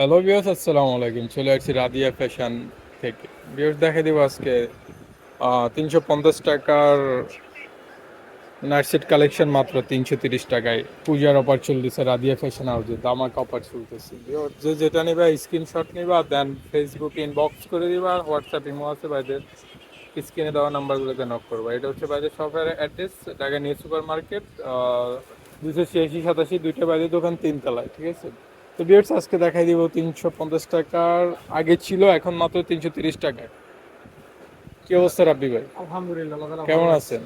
Hello বিয়স আসসালামু আলাইকুম চলে আসছি রাদিয়া ফ্যাশন থেকে। বিয়স দেখে দিব আজকে তিনশো পঞ্চাশ টাকার নাইটসেট কালেকশন মাত্র তিনশো তিরিশ টাকায়। পূজার অফার চলতেছে রাদিয়া ফ্যাশন হাউসে দামাক অফার চলতেছে। যে যেটা নিবা স্ক্রিনশট নিবা দেন ফেসবুক ইনবক্স করে দিবা, আর হোয়াটসঅ্যাপ ইমো আছে বাইদের স্ক্রিনে দেওয়া নাম্বারগুলোতে নক করবা। এটা হচ্ছে বাইদের শপের address Dhaka new super market দুশো ছিয়াশি সাতাশি, দুইটা বাইরের দোকান তিনতলায়, ঠিক আছে? তো বিয়ার্স আজকে দেখাই দিব তিনশো পঞ্চাশ টাকার। আগে ছিল এখন মাত্র তিনশো তিরিশ টাকা। কি অবস্থা রাব্বি ভাই? আলহামদুলিল্লাহ কেমন আছেন?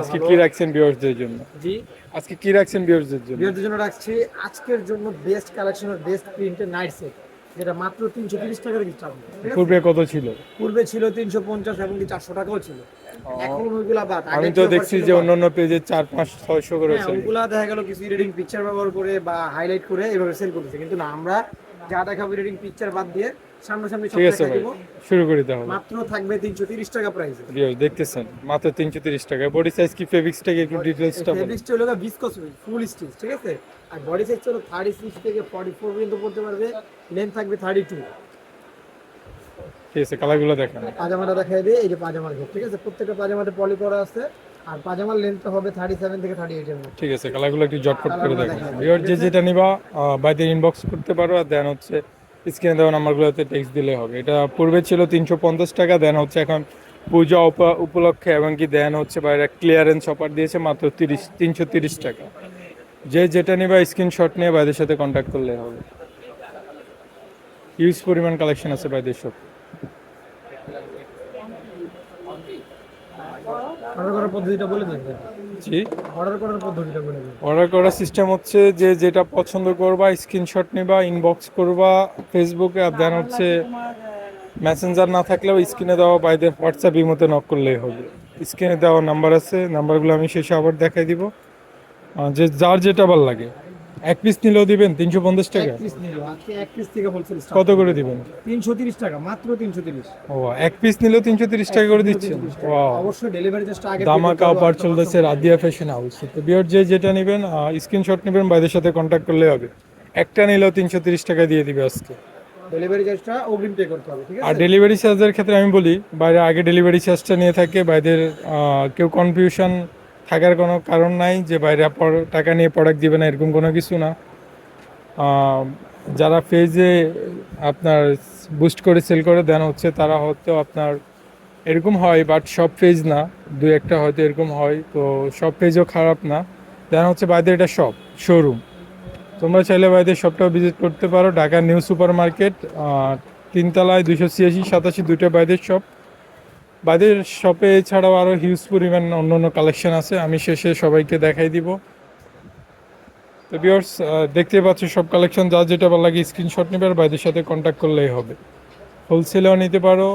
আজকে। কি রাখছেন বিয়ার্সদের জন্য? জি। আজকে কি রাখছেন বিয়ার্সদের জন্য? বিয়ের জন্য রাখছি আজকের জন্য বেস্ট কালেকশনের বেস্ট প্রিন্টের নাইট সেট যেটা মাত্র তিনশো তিরিশ টাকার চাল পূর্বে কত ছিল? পূর্বে ছিল তিনশো পঞ্চাশ এবং কি চারশো টাকাও ছিল। এখন ওইগুলা বাদ আমি তো দেখছি যে অন্যান্য পেজে চার পাঁচ ছয়শো করে ওইগুলা ওগুলা দেখা গেল কিছু এডিটিং পিকচার ব্যবহার করে বা হাইলাইট করে এভাবে সেল করতেছে। কিন্তু না আমরা যা দেখাবো এডিটিং পিকচার বাদ দিয়ে সামনাসামনি ঠিক আছে ভাই শুরু করি মাত্র থাকবে তিনশো তিরিশ টাকা প্রাইসে দেখতেছেন মাত্র তিনশো তিরিশ টাকা। বডি সাইজ কি ফেব্রিক্সটাকে একটু ডিটেলসটা বলুন। ফেব্রিক্সটা হলো ভিসকস ফুল স্টিচ ঠিক আছে? আর বডি সাইজ হলো থার্টি সিক্স থেকে ফর্টি ফোর পর্যন্ত পড়তে পারবে। লেন্থ থাকবে থার্টি টু ঠিক আছে কালারগুলো দেখান। পাজামাটা দেখাই দিয়ে এই যে পাজামার ঘর ঠিক আছে? প্রত্যেকটা পাজামাতে পলি করা আছে। আর পাজামার লেন্থটা হবে থার্টি সেভেন থেকে থার্টি এইট এর মধ্যে। ঠিক আছে কালারগুলো একটু জটফট করে দেখেন ভিউয়ার যে যেটা নিবা বাইরে ইনবক্স করতে পারো আর দেন হচ্ছে স্ক্রিনে দেওয়া নাম্বারগুলোতে টেক্সট দিলে হবে। এটা পূর্বে ছিল তিনশো পঞ্চাশ টাকা দেন হচ্ছে এখন পূজা উপা- উপলক্ষে এবং কি দেন হচ্ছে বাইরে ক্লিয়ারেন্স অফার দিয়েছে মাত্র তিরিশ তিনশো তিরিশ টাকা। যে যেটা নিবা স্ক্রিনশট নিয়ে বাইদের সাথে কন্ট্যাক্ট করলে হবে। ইউজ পরিমাণ কালেকশন আছে বাইদের সব অর্ডার করার পদ্ধতিটা বলে দিন জি। অর্ডার করার পদ্ধতিটা বলে দিন। অর্ডার করার সিস্টেম হচ্ছে যে যেটা পছন্দ করবা স্ক্রিনশট নিবা ইনবক্স করবা ফেসবুকে আর দেন হচ্ছে মেসেঞ্জার না থাকলেও স্ক্রিনে দেওয়া বাইদের হোয়াটসঅ্যাপ ইমোতে নক করলেই হবে। স্ক্রিনে দেওয়া নাম্বার আছে নাম্বারগুলো আমি শেষে আবার দেখাই দিব। যে যার যেটা ভালো লাগে। এক পিস নিলেও দিবেন তিনশো পঞ্চাশ টাকা? এক পিস নিল আজকে এক পিস থেকে হোলসেল কত করে দিবেন? তিনশো তিরিশ টাকা মাত্র তিনশো তিরিশ। ও এক পিস নিলেও তিনশো তিরিশ টাকা করে দিচ্ছেন? অবশ্যই ডেলিভারি চার্জটা আগে দামাকা অফার চলতেছে রাদিয়া ফ্যাশন হাউস তো বিয়ার যে যেটা নেবেন স্ক্রিনশট নেবেন বাইদের সাথে কন্ট্যাক্ট করলে হবে। একটা নিলেও তিনশো তিরিশ টাকা দিয়ে দিবে আজকে। ডেলিভারি চার্জটা অগ্রিম পে করতে হবে ঠিক আর ডেলিভারি চার্জের ক্ষেত্রে আমি বলি বাইরে আগে ডেলিভারি চার্জটা নিয়ে থাকে বাইরের কেউ কনফিউশন থাকার কোনো কারণ নাই যে বাইরে টাকা নিয়ে প্রোডাক্ট দিবে না, এরকম কোনো কিছু না। যারা পেজে আপনার বুস্ট করে সেল করে দেন হচ্ছে, তারা হয়তো আপনার এরকম হয় বাট সব পেজ না। দুই একটা হয়তো এরকম হয়, তো সব পেজও খারাপ না। দেন হচ্ছে বাইরে এটা শপ শোরুম তোমরা চাইলে বাইদের শপটাও ভিজিট করতে পারো। ঢাকা নিউ সুপার মার্কেট তিনতলায় দুশো ছিয়াশি, সাতাশি দুইটা বাইদের শপ বাইদের শপে এছাড়াও আরও হিউজ পরিমাণ অন্য অন্য কালেকশন আছে। আমি শেষে সবাইকে দেখাই দিব। তো বিয়ার্স দেখতে পাচ্ছ সব কালেকশন যা যেটা ভালো লাগে স্ক্রিনশট নেবে আর বাইদের সাথে কন্ট্যাক্ট করলেই হবে। হোলসেলেও নিতে পারো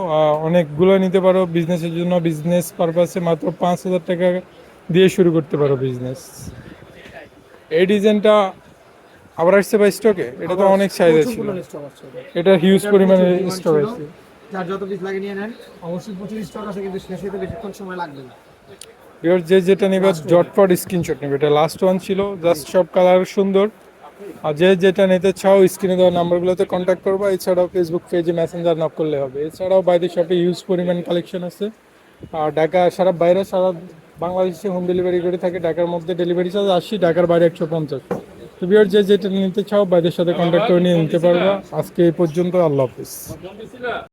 অনেকগুলো নিতে পারো। বিজনেসের জন্য বিজনেস পারপাসে মাত্র পাঁচ হাজার টাকা দিয়ে শুরু করতে পারো বিজনেস এই ডিজাইনটা আবার আসছে ভাই স্টকে এটা তো অনেক চাহিদা ছিল। এটা হিউজ পরিমাণে স্টক আছে। যার যত পিস লাগে নিয়ে নেন। অবশ্যই প্রচুর স্টক আছে, কিন্তু শেষ হতে বেশিক্ষণ সময় লাগবে না। এবার যে যেটা নেবে জটপট স্ক্রিনশট নেবে। এটা লাস্ট ওয়ান ছিল জাস্ট সব কালার সুন্দর। আর যে যেটা নিতে চাও স্ক্রিনে দেওয়া নাম্বারগুলোতে কন্ট্যাক্ট করব। এছাড়াও ফেসবুক পেজে মেসেঞ্জার নক করলে হবে। এছাড়াও বাইরে শপে ইউজ পরিমাণ কালেকশন আছে। আর ঢাকা, সারা বাইরে, সারা বাংলাদেশে হোম ডেলিভারি করে থাকে। ঢাকার মধ্যে ডেলিভারি চার্জ আশি, ঢাকার বাইরে একশো পঞ্চাশ। তো বিয়ার যে যেটা নিতে চাও বাইরের সাথে কন্ট্যাক্ট করে নিয়ে নিতে পারবা। আজকে এই পর্যন্ত, আল্লাহ হাফিজ।